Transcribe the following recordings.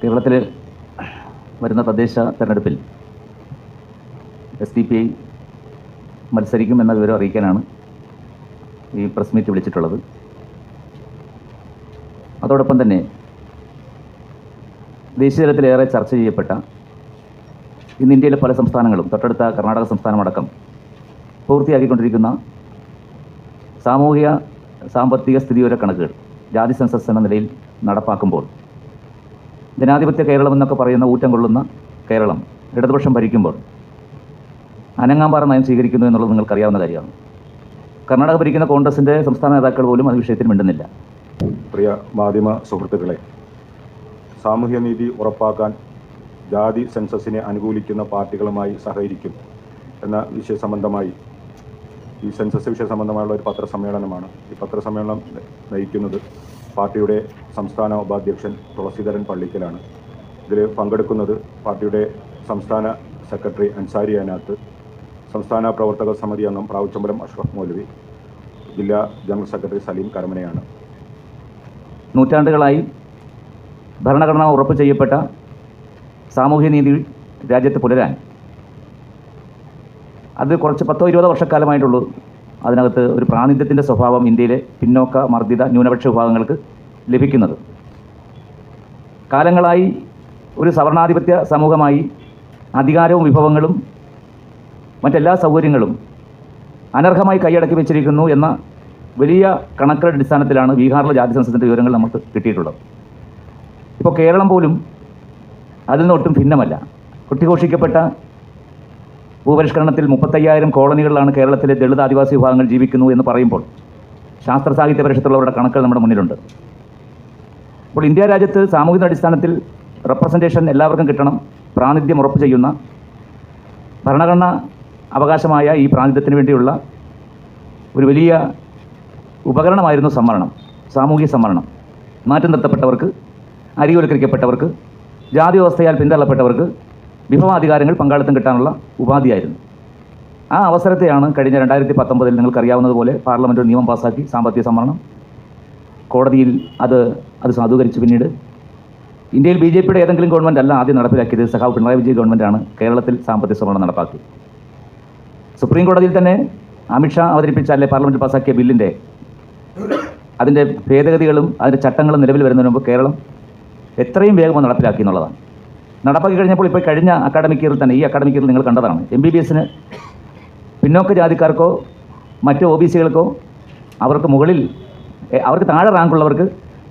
കേരളത്തിൽ വരുന്ന തദ്ദേശ തെരഞ്ഞെടുപ്പിൽ എസ് ഡി പി ഐ മത്സരിക്കുമെന്ന വിവരം അറിയിക്കാനാണ് ഈ പ്രസ് മീറ്റ് വിളിച്ചിട്ടുള്ളത്. അതോടൊപ്പം തന്നെ ദേശീയ തലത്തിലേറെ ചർച്ച ചെയ്യപ്പെട്ട ഇന്ന് ഇന്ത്യയിലെ പല സംസ്ഥാനങ്ങളും തൊട്ടടുത്ത കർണാടക സംസ്ഥാനമടക്കം പൂർത്തിയാക്കിക്കൊണ്ടിരിക്കുന്ന സാമൂഹിക സാമ്പത്തിക സ്ഥിതിവിവര കണക്കുകൾ ജാതി സെൻസസ് എന്ന നിലയിൽ നടപ്പാക്കുമ്പോൾ ജനാധിപത്യ കേരളം എന്നൊക്കെ പറയുന്ന ഊറ്റം കൊള്ളുന്ന കേരളം ഇടതുപക്ഷം ഭരിക്കുമ്പോൾ അനങ്ങാമ്പാറ നയം സ്വീകരിക്കുന്നു എന്നുള്ളത് നിങ്ങൾക്കറിയാവുന്ന കാര്യമാണ്. കർണാടക ഭരിക്കുന്ന കോൺഗ്രസിന്റെ സംസ്ഥാന നേതാക്കൾ പോലും അത് വിഷയത്തിൽ മിണ്ടുന്നില്ല. പ്രിയ മാധ്യമ സുഹൃത്തുക്കളെ സാമൂഹ്യനീതി ഉറപ്പാക്കാൻ ജാതി സെൻസസിനെ അനുകൂലിക്കുന്ന പാർട്ടികളുമായി സഹകരിക്കും എന്ന വിഷയ സംബന്ധമായി ഈ സെൻസസ് വിഷയ സംബന്ധമായുള്ള ഒരു പത്രസമ്മേളനമാണ്. ഈ പത്രസമ്മേളനം നയിക്കുന്നത് പാർട്ടിയുടെ സംസ്ഥാന ഉപാധ്യക്ഷൻ തുളസീധരൻ പള്ളിക്കലാണ്. ഇതിൽ പങ്കെടുക്കുന്നത് പാർട്ടിയുടെ സംസ്ഥാന സെക്രട്ടറി അൻസാരി അനാത്ത് സംസ്ഥാന പ്രവർത്തക സമിതി അംഗം പ്രാവുച്ചമ്പലം അഷ്റഫ് മൗലവി ജില്ലാ ജനറൽ സെക്രട്ടറി സലീം കരമനയാണ്. നൂറ്റാണ്ടുകളായി ഭരണഘടന ഉറപ്പ് ചെയ്യപ്പെട്ട സാമൂഹ്യനീതി രാജ്യത്ത് പുലരാൻ അത് കുറച്ച് പത്തോ ഇരുപതോ വർഷക്കാലമായിട്ടുള്ളൂ. അതിനകത്ത് ഒരു പ്രാതിനിധ്യത്തിന്റെ സ്വഭാവം ഇന്ത്യയിലെ പിന്നോക്ക മർദ്ദിത ന്യൂനപക്ഷ വിഭാഗങ്ങൾക്ക് ലഭിക്കുന്നത്. കാലങ്ങളായി ഒരു സവർണാധിപത്യ സമൂഹമായി അധികാരവും വിഭവങ്ങളും മറ്റെല്ലാ സൗകര്യങ്ങളും അനർഹമായി കൈയടക്കി വെച്ചിരിക്കുന്നു എന്ന വലിയ കണക്കുകളുടെ അടിസ്ഥാനത്തിലാണ് ബീഹാറിലെ ജാതി സംസ്ഥാനത്തിന്റെ വിവരങ്ങൾ നമുക്ക് കിട്ടിയിട്ടുള്ളത്. ഇപ്പോൾ കേരളം പോലും അതിൽ നിന്ന് ഒട്ടും ഭിന്നമല്ല. കുട്ടിഘോഷിക്കപ്പെട്ട ഭൂപരിഷ്കരണത്തിൽ മുപ്പത്തയ്യായിരം കോളനികളിലാണ് കേരളത്തിലെ ദളിത് ആദിവാസി വിഭാഗങ്ങൾ ജീവിക്കുന്നു എന്ന് പറയുമ്പോൾ ശാസ്ത്ര സാഹിത്യ പരിഷത്തുള്ളവരുടെ കണക്കുകൾ നമ്മുടെ മുന്നിലുണ്ട്. അപ്പോൾ ഇന്ത്യ രാജ്യത്ത് സാമൂഹിക അടിസ്ഥാനത്തിൽ റെപ്രസെന്റേഷൻ എല്ലാവർക്കും കിട്ടണം പ്രാതിനിധ്യം ഉറപ്പ് ചെയ്യുന്ന ഭരണഘടന അവകാശമായ ഈ പ്രാതിനിധ്യത്തിന് വേണ്ടിയുള്ള ഒരു വലിയ ഉപകരണമായിരുന്നു സംവരണം സാമൂഹിക സംവരണം. മാറ്റി നിർത്തപ്പെട്ടവർക്ക് അരികൊലക്കരിക്കപ്പെട്ടവർക്ക് ജാതി വ്യവസ്ഥയാൽ പിന്തള്ളപ്പെട്ടവർക്ക് വിഭവാധികാരങ്ങൾ പങ്കാളിത്തം കിട്ടാനുള്ള ഉപാധിയായിരുന്നു. ആ അവസരത്തെയാണ് കഴിഞ്ഞ രണ്ടായിരത്തി പത്തൊമ്പതിൽ നിങ്ങൾക്കറിയാവുന്നതുപോലെ പാർലമെന്റ് നിയമം പാസാക്കി സാമ്പത്തിക സംവരണം കോടതിയിൽ അത് അത് സാധൂകരിച്ചു പിന്നീട് ഇന്ത്യയിൽ ബി ജെ പിയുടെ ഏതെങ്കിലും ഗവൺമെന്റ് അല്ല ആദ്യം നടപ്പിലാക്കിയത് സഖാവ് പിണറായി വിജയ് ഗവൺമെന്റാണ് കേരളത്തിൽ സാമ്പത്തിക സംവരണം നടപ്പാക്കി സുപ്രീം കോടതിയിൽ തന്നെ അമിത്ഷാ അവതരിപ്പിച്ച അല്ലെ പാർലമെന്റ് പാസ്സാക്കിയ ബില്ലിന്റെ അതിന്റെ ഭേദഗതികളും അതിന്റെ ചട്ടങ്ങളും നിലവിൽ വരുന്നതിന് മുമ്പ് കേരളം എത്രയും വേഗം നടപ്പിലാക്കി എന്നുള്ളതാണ്. നടപ്പാക്കി കഴിഞ്ഞപ്പോൾ ഇപ്പോൾ കഴിഞ്ഞ അക്കാഡമിക് ഇയറിൽ തന്നെ ഈ അക്കാഡമിക് ഇയറിൽ നിങ്ങൾ കണ്ടതാണ്. എം ബി ബി എസിന് പിന്നോക്ക ജാതിക്കാർക്കോ മറ്റ് ഒ ബി സികൾക്കോ അവർക്ക് മുകളിൽ അവർക്ക് താഴെ റാങ്കുള്ളവർക്ക്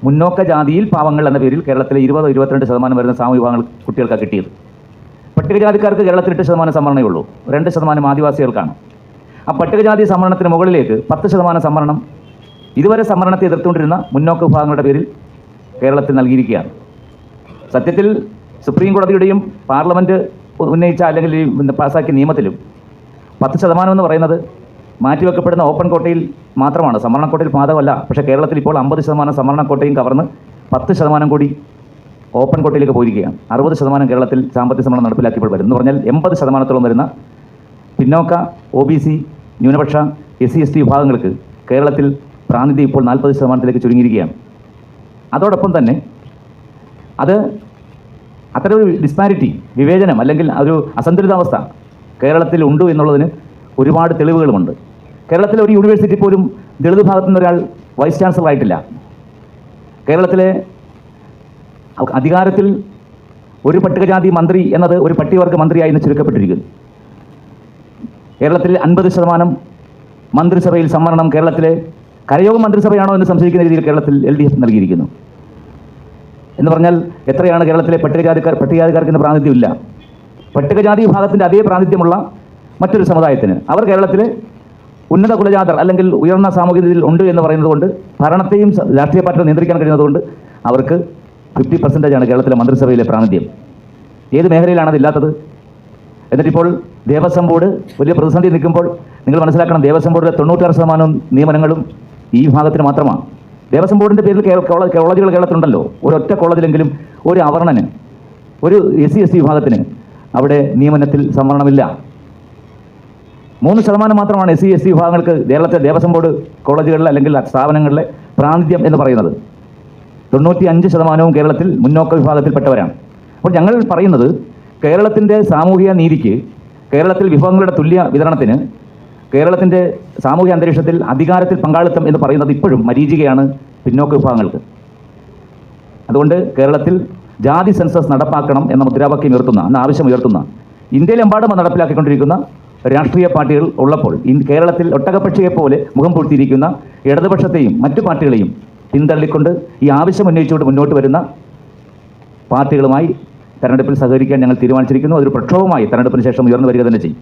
മുന്നോക്ക ജാതിയിൽ പാവങ്ങൾ എന്ന പേരിൽ കേരളത്തിലെ ഇരുപതോ ഇരുപത്തിരണ്ട് ശതമാനം വരുന്ന സാമൂഹ്യ വിഭാഗങ്ങൾ കുട്ടികൾക്കാണ് കിട്ടിയത്. പട്ടികജാതിക്കാർക്ക് കേരളത്തിൽ എട്ട് ശതമാനം സംവരണമേ ഉള്ളൂ. രണ്ട് ശതമാനം ആദിവാസികൾക്കാണ്. ആ പട്ടികജാതി സംവരണത്തിന് മുകളിലേക്ക് പത്ത് ശതമാനം സംവരണം ഇതുവരെ സംവരണത്തെ എതിർത്തുകൊണ്ടിരുന്ന മുന്നോക്ക വിഭാഗങ്ങളുടെ പേരിൽ കേരളത്തിൽ നൽകിയിരിക്കുകയാണ്. സത്യത്തിൽ സുപ്രീം കോടതിയുടെയും പാർലമെന്റ് ഉന്നയിച്ച അല്ലെങ്കിൽ പാസാക്കിയ നിയമത്തിലും പത്ത് ശതമാനം എന്ന് പറയുന്നത് മാറ്റിവെക്കപ്പെടുന്ന ഓപ്പൺ കോട്ടയിൽ മാത്രമാണ്. സംവരണ കോട്ടയിൽ ബാധകമല്ല പക്ഷേ കേരളത്തിൽ ഇപ്പോൾ അമ്പത് ശതമാനം സംവരണ കോട്ടയും കവർന്ന് പത്ത് ശതമാനം കൂടി ഓപ്പൺ കോട്ടയിലേക്ക് പോയിരിക്കുകയാണ്. അറുപത് ശതമാനം കേരളത്തിൽ സാമ്പത്തിക സംവരണം നടപ്പിലാക്കിയപ്പോൾ വരും എന്ന് പറഞ്ഞാൽ എൺപത് ശതമാനത്തോളം വരുന്ന പിന്നോക്ക ഒ ബി സി ന്യൂനപക്ഷ എസ് സി എസ് ടി വിഭാഗങ്ങൾക്ക് കേരളത്തിൽ പ്രാതിനിധ്യം ഇപ്പോൾ നാൽപ്പത് ശതമാനത്തിലേക്ക് ചുരുങ്ങിയിരിക്കുകയാണ്. അതോടൊപ്പം തന്നെ അത് അത്തരം ഒരു ഡിസ്പാരിറ്റി വിവേചനം അല്ലെങ്കിൽ ഒരു അസന്തുലിതാവസ്ഥ കേരളത്തിൽ ഉണ്ട് എന്നുള്ളതിന് ഒരുപാട് തെളിവുകളുമുണ്ട്. കേരളത്തിലെ ഒരു യൂണിവേഴ്സിറ്റി പോലും ദളിത് ഭാഗത്തു നിന്ന് ഒരാൾ വൈസ് ചാൻസലർ ആയിട്ടില്ല. കേരളത്തിലെ അധികാരത്തിൽ ഒരു പട്ടികജാതി മന്ത്രി എന്നത് ഒരു പട്ടികവർഗ മന്ത്രിയായി ഇന്ന് ചുരുക്കപ്പെട്ടിരിക്കുന്നു. കേരളത്തിൽ അൻപത് ശതമാനം മന്ത്രിസഭയിൽ സംവരണം കേരളത്തിലെ കരയോഗ മന്ത്രിസഭയാണോ എന്ന് സംശയിക്കുന്ന രീതിയിൽ കേരളത്തിൽ എൽ ഡി എഫ് നൽകിയിരിക്കുന്നു. എന്ന് പറഞ്ഞാൽ എത്രയാണ് കേരളത്തിലെ പട്ടികജാതിക്കാർ പട്ടികജാതിക്കാർക്ക് ഇന്ന് പ്രാതിനിധ്യമില്ല. പട്ടികജാതി വിഭാഗത്തിന്റെ അതേ പ്രാതിനിധ്യമുള്ള മറ്റൊരു സമുദായത്തിന്. അവർ കേരളത്തിലെ ഉന്നത കുലജാതർ അല്ലെങ്കിൽ ഉയർന്ന സാമൂഹികതയിൽ ഉണ്ട് എന്ന് പറയുന്നത് കൊണ്ട് ഭരണത്തെയും രാഷ്ട്രീയ പാർട്ടികൾ നിയന്ത്രിക്കാൻ കഴിയുന്നതുകൊണ്ട് അവർക്ക് ഫിഫ്റ്റി പെർസെന്റേജ് ആണ് കേരളത്തിലെ മന്ത്രിസഭയിലെ പ്രാതിനിധ്യം. ഏത് മേഖലയിലാണ് അതില്ലാത്തത് എന്നിട്ടിപ്പോൾ ദേവസ്വം ബോർഡ് വലിയ പ്രതിസന്ധി നിൽക്കുമ്പോൾ നിങ്ങൾ മനസ്സിലാക്കണം ദേവസ്വം ബോർഡിലെ തൊണ്ണൂറ്റാറ് ശതമാനം നിയമനങ്ങളും ഈ വിഭാഗത്തിന് മാത്രമാണ്. ദേവസ്വം ബോർഡിന്റെ പേരിൽ കോളേജുകൾ കേരളത്തിലുണ്ടല്ലോ. ഒരൊറ്റ കോളേജിലെങ്കിലും ഒരു അവർണന് ഒരു എസ് സി എസ് സി വിഭാഗത്തിന് അവിടെ നിയമനത്തിൽ സംവരണമില്ല. മൂന്ന് ശതമാനം മാത്രമാണ് എസ് സി എസ് ടി വിഭാഗങ്ങൾക്ക് കേരളത്തിലെ ദേവസ്വം ബോർഡ് കോളേജുകളിൽ അല്ലെങ്കിൽ സ്ഥാപനങ്ങളിലെ പ്രാതിനിധ്യം എന്ന് പറയുന്നത്. തൊണ്ണൂറ്റി അഞ്ച് ശതമാനവും കേരളത്തിൽ മുന്നോക്ക വിഭാഗത്തിൽപ്പെട്ടവരാണ്. അപ്പോൾ ഞങ്ങൾ പറയുന്നത് കേരളത്തിന്റെ സാമൂഹിക നീതിക്ക് കേരളത്തിൽ വിഭവങ്ങളുടെ തുല്യ വിതരണത്തിന് കേരളത്തിന്റെ സാമൂഹിക അന്തരീക്ഷത്തിൽ അധികാരത്തിൽ പങ്കാളിത്തം എന്ന് പറയുന്നത് ഇപ്പോഴും മരീചികയാണ് പിന്നോക്ക വിഭാഗങ്ങൾക്ക്. അതുകൊണ്ട് കേരളത്തിൽ ജാതി സെൻസസ് നടപ്പാക്കണം എന്ന മുദ്രാവാക്യം ഉയർത്തുന്ന എന്ന ആവശ്യം ഉയർത്തുന്ന ഇന്ത്യയിലെമ്പാടും നടപ്പിലാക്കിക്കൊണ്ടിരിക്കുന്ന രാഷ്ട്രീയ പാർട്ടികൾ ഉള്ളപ്പോൾ ഈ കേരളത്തിൽ ഒട്ടകപ്പക്ഷിയെ പോലെ മുഖം പൂഴ്ത്തിയിരിക്കുന്ന ഇടതുപക്ഷത്തെയും മറ്റു പാർട്ടികളെയും പിന്തള്ളിക്കൊണ്ട് ഈ ആവശ്യം ഉന്നയിച്ചുകൊണ്ട് മുന്നോട്ട് വരുന്ന പാർട്ടികളുമായി തെരഞ്ഞെടുപ്പിൽ സഹകരിക്കാൻ ഞങ്ങൾ തീരുമാനിച്ചിരിക്കുന്നു. അതൊരു പ്രക്ഷോഭമായി തെരഞ്ഞെടുപ്പിന് ശേഷം ഉയർന്നു വരിക തന്നെ ചെയ്യും.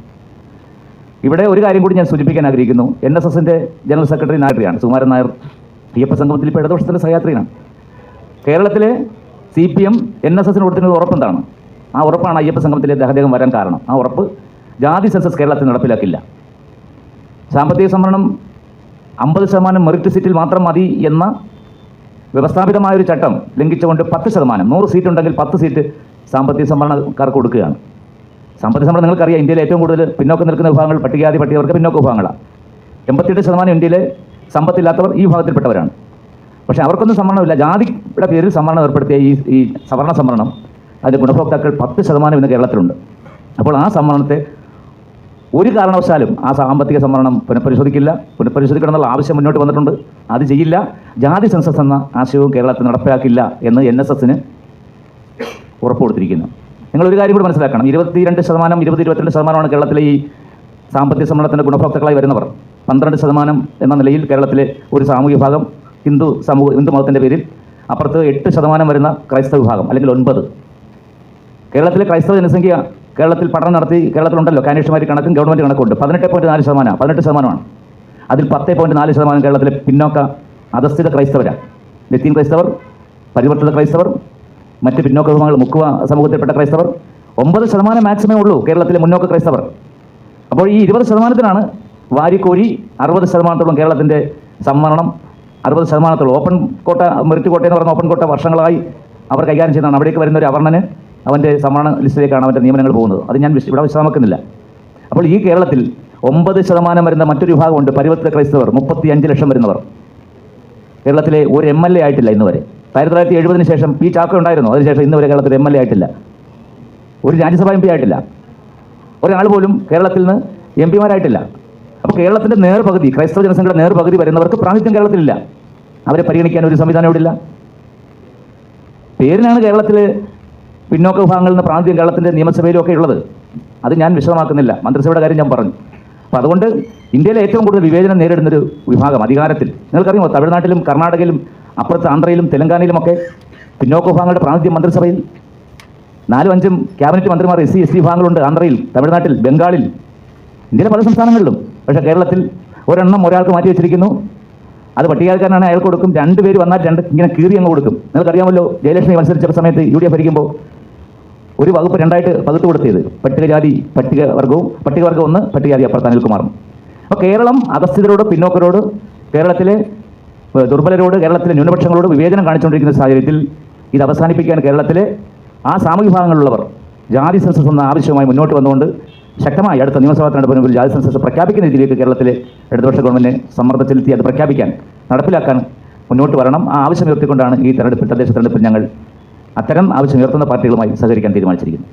ഇവിടെ ഒരു കാര്യം കൂടി ഞാൻ സൂചിപ്പിക്കാൻ ആഗ്രഹിക്കുന്നു. എൻ എസ് എസിന്റെ ജനറൽ സെക്രട്ടറി നായകയാണ് സുകുമാരൻ നായർ അയ്യപ്പ സംഗമത്തിൽ ഇപ്പോൾ ഇടതുപക്ഷത്തിന്റെ സഹയാത്രിയാണ് കേരളത്തിലെ C P M N S എസിന് കൊടുത്തിരുന്നത് ഉറപ്പെന്താണ് ആ ഉറപ്പാണ് അയ്യപ്പ സംഘത്തിലെ അദ്ദേഹം വരാൻ കാരണം. ആ ഉറപ്പ് ജാതി സെൻസസ് കേരളത്തിൽ നടപ്പിലാക്കില്ല. സാമ്പത്തിക സംവരണം അമ്പത് ശതമാനം മെറിറ്റ് സീറ്റിൽ മാത്രം മതി എന്ന വ്യവസ്ഥാപിതമായ ഒരു ചട്ടം ലംഘിച്ചുകൊണ്ട് പത്ത് ശതമാനം നൂറ് സീറ്റ് ഉണ്ടെങ്കിൽ പത്ത് സീറ്റ് സാമ്പത്തിക സംവരണക്കാർക്ക് കൊടുക്കുകയാണ്. സാമ്പത്തിക സംവരണം നിങ്ങൾക്കറിയാം ഇന്ത്യയിൽ ഏറ്റവും കൂടുതൽ പിന്നോക്കം നിൽക്കുന്ന വിഭാഗങ്ങൾ പട്ടികജാതി പട്ടികവർക്ക് പിന്നോക്ക വിഭാഗങ്ങളാണ് എൺപത്തിയെട്ട് ശതമാനം ഇന്ത്യയിലെ സമ്പത്തില്ലാത്തവർ ഈ വിഭാഗത്തിൽപ്പെട്ടവരാണ്. പക്ഷേ അവർക്കൊന്നും സംവരണമില്ല. ജാതിയുടെ പേരിൽ സംവരണം ഏർപ്പെടുത്തിയ ഈ ഈ സവർണ സംവരണം അതിന്റെ ഗുണഭോക്താക്കൾ പത്ത് ശതമാനം ഇന്ന് കേരളത്തിലുണ്ട്. അപ്പോൾ ആ സംവരണത്തെ ഒരു കാരണവശാലും ആ സാമ്പത്തിക സംവരണം പുനഃപരിശോധിക്കില്ല. പുനഃപരിശോധിക്കണം എന്നുള്ള ആവശ്യം മുന്നോട്ട് വന്നിട്ടുണ്ട്. അത് ചെയ്യില്ല. ജാതി സെൻസസ് എന്ന ആശയവും കേരളത്തിൽ നടപ്പിലാക്കില്ല എന്ന് എൻ എസ് എസിന് ഉറപ്പ് കൊടുത്തിരിക്കുന്നു നിങ്ങൾ ഒരു കാര്യം കൂടി മനസ്സിലാക്കണം. ഇരുപത്തിരണ്ട് ശതമാനം ഇരുപത് ഇരുപത്തിരണ്ട് ശതമാനമാണ് കേരളത്തിലെ ഈ സാമ്പത്തിക സംവരണത്തിന്റെ ഗുണഭോക്താക്കളായി വരുന്നവർ. പന്ത്രണ്ട് ശതമാനം എന്ന നിലയിൽ കേരളത്തിലെ ഒരു സാമൂഹ്യ ഭാഗം ഹിന്ദു സമൂഹ ഹിന്ദു മതത്തിന്റെ പേരിൽ അപ്പുറത്ത് എട്ട് ശതമാനം വരുന്ന ക്രൈസ്തവ വിഭാഗം അല്ലെങ്കിൽ ഒൻപത്. കേരളത്തിലെ ക്രൈസ്തവ ജനസംഖ്യ കേരളത്തിൽ പഠനം നടത്തി കേരളത്തിലുണ്ടല്ലോ കാനേഷുമാരി കണക്കും ഗവൺമെന്റ് കണക്കുണ്ട് പതിനെട്ട് പോയിന്റ് നാല് ശതമാനമാണ് പതിനെട്ട് ശതമാനമാണ്. അതിൽ പത്ത് പോയിന്റ് നാല് ശതമാനം കേരളത്തിലെ പിന്നോക്ക അധസ്ഥിത ക്രൈസ്തവരാണ് ലത്തീൻ ക്രൈസ്തവർ പരിവർത്തിത ക്രൈസ്തവർ മറ്റ് പിന്നോക്ക വിഭാഗങ്ങൾ മുക്കുവ സമൂഹത്തിൽപ്പെട്ട ക്രൈസ്തവർ ഒമ്പത് ശതമാനം മാക്സിമേ ഉള്ളൂ കേരളത്തിലെ മുന്നോക്ക ക്രൈസ്തവർ. അപ്പോൾ ഈ ഇരുപത് ശതമാനത്തിനാണ് വാരിക്കോരി അറുപത് ശതമാനത്തോളം കേരളത്തിന്റെ സംവരണം അറുപത് ശതമാനത്തോളം. ഓപ്പൺ കോട്ട മെറിറ്റ് കോട്ട എന്ന് പറഞ്ഞ ഓപ്പൺ കോട്ട വർഷങ്ങളായി അവർ കൈകാര്യം ചെയ്യുന്നതാണ് അവിടേക്ക് വരുന്ന ഒരു അവർണന് അവന്റെ സമ്മാന ലിസ്റ്റിലേക്കാണ് അവന്റെ നിയമനങ്ങൾ പോകുന്നത്. അത് ഞാൻ ഇവിടെ വിശദമാക്കുന്നില്ല. അപ്പോൾ ഈ കേരളത്തിൽ ഒമ്പത് ശതമാനം വരുന്ന മറ്റൊരു വിഭാഗമുണ്ട് പരിവർത്തിത ക്രൈസ്തവർ. മുപ്പത്തി അഞ്ച് ലക്ഷം വരുന്നവർ. കേരളത്തിലെ ഒരു എം എൽ എ ആയിട്ടില്ല ഇന്ന് വരെ. ആയിരത്തി തൊള്ളായിരത്തി എഴുപതിന് ശേഷം പി ചാക്ക ഉണ്ടായിരുന്നു. അതിനുശേഷം ഇന്ന് വരെ കേരളത്തിൽ എം എൽ എ ആയിട്ടില്ല. ഒരു രാജ്യസഭാ എം പി ആയിട്ടില്ല. ഒരാൾ പോലും കേരളത്തിൽ നിന്ന് എം പിമാരായിട്ടില്ല അപ്പോൾ കേരളത്തിന്റെ നേർപകുതി ക്രൈസ്തവ ജനസംഖ്യയുടെ നേർപകുതി വരുന്നവർക്ക് പ്രാതിനിധ്യം കേരളത്തിലില്ല. അവരെ പരിഗണിക്കാൻ ഒരു സംവിധാനം ഇവിടെ ഇല്ല. പേരിനാണ് കേരളത്തിൽ പിന്നോക്ക വിഭാഗങ്ങളിൽ നിന്ന് പ്രാന്തിയും കേരളത്തിന്റെ നിയമസഭയിലുമൊക്കെ ഉള്ളത്. അത് ഞാൻ വിശദമാക്കുന്നില്ല. മന്ത്രിസഭയുടെ കാര്യം ഞാൻ പറഞ്ഞു. അപ്പോൾ അതുകൊണ്ട് ഇന്ത്യയിലെ ഏറ്റവും കൂടുതൽ വിവേചനം നേരിടുന്നൊരു വിഭാഗം അധികാരത്തിൽ. നിങ്ങൾക്കറിയുമോ? തമിഴ്നാട്ടിലും കർണാടകയിലും അപ്പുറത്ത് ആന്ധ്രയിലും തെലങ്കാനയിലുമൊക്കെ പിന്നോക്ക വിഭാഗങ്ങളുടെ പ്രാതിനിധ്യം മന്ത്രിസഭയിൽ. നാലും അഞ്ചും ക്യാബിനറ്റ് മന്ത്രിമാർ എസ് സി എസ് സി വിഭാഗങ്ങളുണ്ട് ആന്ധ്രയിൽ തമിഴ്നാട്ടിൽ ബംഗാളിൽ. ഇന്ത്യയിലെ പല സംസ്ഥാനങ്ങളിലും. പക്ഷേ കേരളത്തിൽ ഒരെണ്ണം ഒരാൾക്ക് മാറ്റി വെച്ചിരിക്കുന്നു. അത് പട്ടികജാതിക്കാരനാണ് അയാൾക്ക് കൊടുക്കും. രണ്ട് പേര് വന്നാൽ രണ്ട് ഇങ്ങനെ കീറി അങ്ങ് കൊടുക്കും. നിങ്ങൾക്കറിയാമല്ലോ ജയലക്ഷ്മി മത്സരിച്ച സമയത്ത് യു ഡി എഫ് ഭരിക്കുമ്പോൾ ഒരു വകുപ്പ് രണ്ടായിട്ട് പകുത്തു കൊടുത്തത്. പട്ടികജാതി പട്ടികവർഗവും പട്ടികവർഗം ഒന്ന് പട്ടികജാതി അപ്പുറത്ത് അനിൽകുമാറും. അപ്പോൾ കേരളം അഗസ്ഥിതരോട് പിന്നോക്കരോട് കേരളത്തിലെ ദുർബലരോട് കേരളത്തിലെ ന്യൂനപക്ഷങ്ങളോട് വിവേചനം കാണിച്ചുകൊണ്ടിരിക്കുന്ന സാഹചര്യത്തിൽ ഇത് അവസാനിപ്പിക്കാൻ കേരളത്തിലെ ആ സാമൂഹ്യ വിഭാഗങ്ങളിലുള്ളവർ ജാതി സെൻസസ് എന്ന ആവശ്യവുമായി മുന്നോട്ട് വന്നുകൊണ്ട് ശക്തമായി അടുത്ത നിയമസഭാ തെരഞ്ഞെടുപ്പിന് മുമ്പിൽ ജാതി സെൻസസ് പ്രഖ്യാപിക്കുന്ന രീതിയിലേക്ക് കേരളത്തിലെ ഇടതുപക്ഷ ഗവൺമെന്റിനെ സമ്മർദ്ദം ചെലുത്തി അത് പ്രഖ്യാപിക്കാൻ നടപ്പിലാക്കാൻ മുന്നോട്ട് വരണം. ആ ആവശ്യം ഉയർത്തിക്കൊണ്ടാണ് ഈ തെരഞ്ഞെടുപ്പ് തദ്ദേശ തെരഞ്ഞെടുപ്പിൽ ഞങ്ങൾ അത്തരം ആവശ്യം ഉയർത്തുന്ന പാർട്ടികളുമായി സഹകരിക്കാൻ തീരുമാനിച്ചിരിക്കുന്നത്